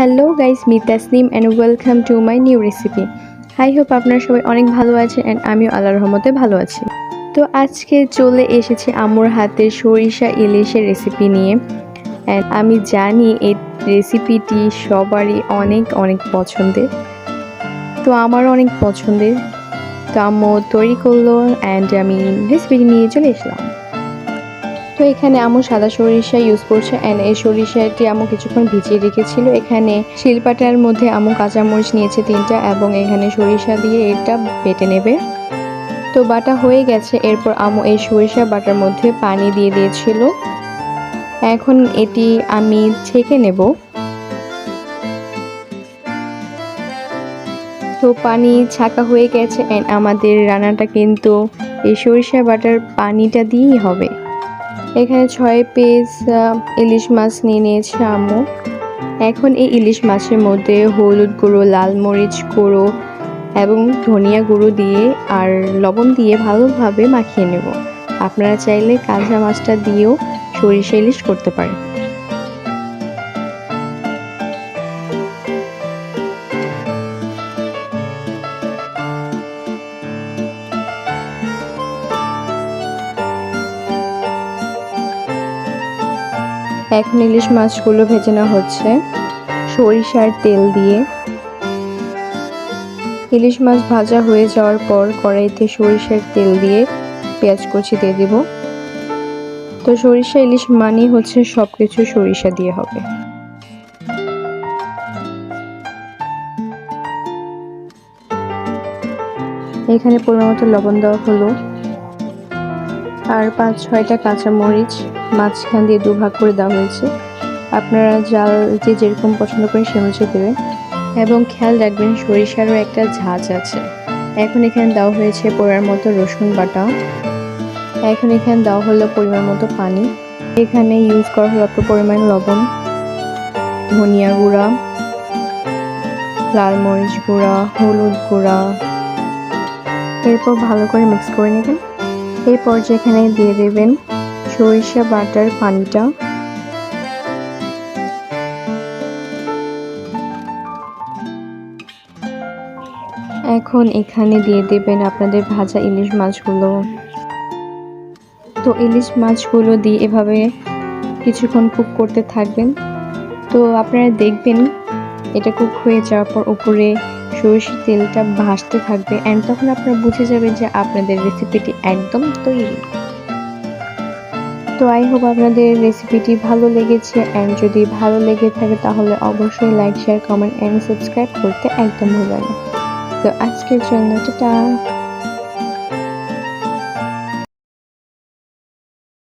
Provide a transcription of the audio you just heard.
Hello guys me Tasnim and welcome to my new recipe hi hope আপনারা সবাই অনেক ভালো আছেন অ্যান্ড আমিও আল্লাহর রহমতে ভালো আছি। তো আজকে চলে এসেছি আমুর হাতের সরিষা ইলিশের রেসিপি নিয়ে। অ্যান্ড আমি জানি এই রেসিপিটি সবারই অনেক অনেক পছন্দের। তো আমারও অনেক পছন্দের। তো আম্মু তৈরি করল অ্যান্ড আমি রেসিপিটি নিয়ে চলে এসলাম তো এখানে আমু সাদা সরিষা ইউজ করছে অ্যান্ড এই সরিষাটি আমু কিছুক্ষণ ভিজিয়ে রেখেছিল। এখানে শিলপাটার মধ্যে আমু কাঁচামরিচ নিয়েছে তিনটা এবং এখানে সরিষা দিয়ে এটা বেটে নেবে। তো বাটা হয়ে গেছে, এরপর আমু এই সরিষা বাটার মধ্যে পানি দিয়ে দিয়েছিল। এখন এটি আমি ছেঁকে নেব। তো পানি ছাকা হয়ে গেছে অ্যান্ড আমাদের রান্নাটা কিন্তু এই সরিষা বাটার পানিটা দিয়েই হবে। এখানে ছয় পিস ইলিশ মাছ নিয়ে নিয়েছে আম্মু। এখন এই ইলিশ মাছের মধ্যে হলুদ গুঁড়ো, লাল মরিচ গুঁড়ো এবং ধনিয়া গুঁড়ো দিয়ে আর লবণ দিয়ে ভালোভাবে মাখিয়ে নেব। আপনারা চাইলে কাঁচা মাছটা দিয়েও সরিষা ইলিশ করতে পারেন। এখন ইলিশ মাছগুলো ভেজে নেওয়া হচ্ছে। সরিষার তেল দিয়ে। ইলিশ মাছ ভাজা হয়ে যাওয়ার পর কড়াইতে সরিষার তেল দিয়ে পেঁয়াজ কুচি দিয়ে দিব। তো সরিষা, ইলিশ মানেই হচ্ছে সব কিছু সরিষা দিয়ে হবে। এখানে পরিমাণ মতো লবণ দেওয়া হলো। আর পাঁচ, ছয়টা কাঁচা মরিচ মাঝখান দিয়ে দুভাগ করে দেওয়া হয়েছে। আপনারা জাল যে যেরকম পছন্দ করেন সে অনুযায়ী দেবেন। এবং খেয়াল রাখবেন, সরিষারও একটা ঝাঁজ আছে। এখন এখানে দেওয়া হয়েছে পোড়ার মতো রসুন বাটা। এখন এখানে দেওয়া হলো পরিমাণ মতো পানি। এখানে ইউজ করা হলো অল্প পরিমাণ লবণ, ধনিয়া গুঁড়া, লাল মরিচ গুঁড়া, হলুদ গুঁড়া। এরপর ভালো করে মিক্স করে নেবেন। এই পর্যায়ে এখানে দিয়ে দেবেন সরিষা, বাটার, পানিটা। এখন এখানে দিয়ে দেবেন আপনাদের ভাজা ইলিশ মাছগুলো। তো ইলিশ মাছগুলো দিয়ে এভাবে কিছুক্ষণ কুক করতে থাকবেন। তো আপনারা দেখবেন এটা কুক হয়ে যাওয়ার পর উপরে সরষের তেলটা ভাসতে থাকবে অ্যান্ড তখন আপনারা বুঝে যাবেন যে আপনাদের রেসিপিটি একদম তৈরি। তো আই হোপ আপনাদের রেসিপিটি ভালো লেগেছে অ্যান্ড যদি ভালো লেগে থাকে তাহলে অবশ্যই like share comment and subscribe করতে একদম ভুলবেন না। তো আজকের জন্য, টাটা!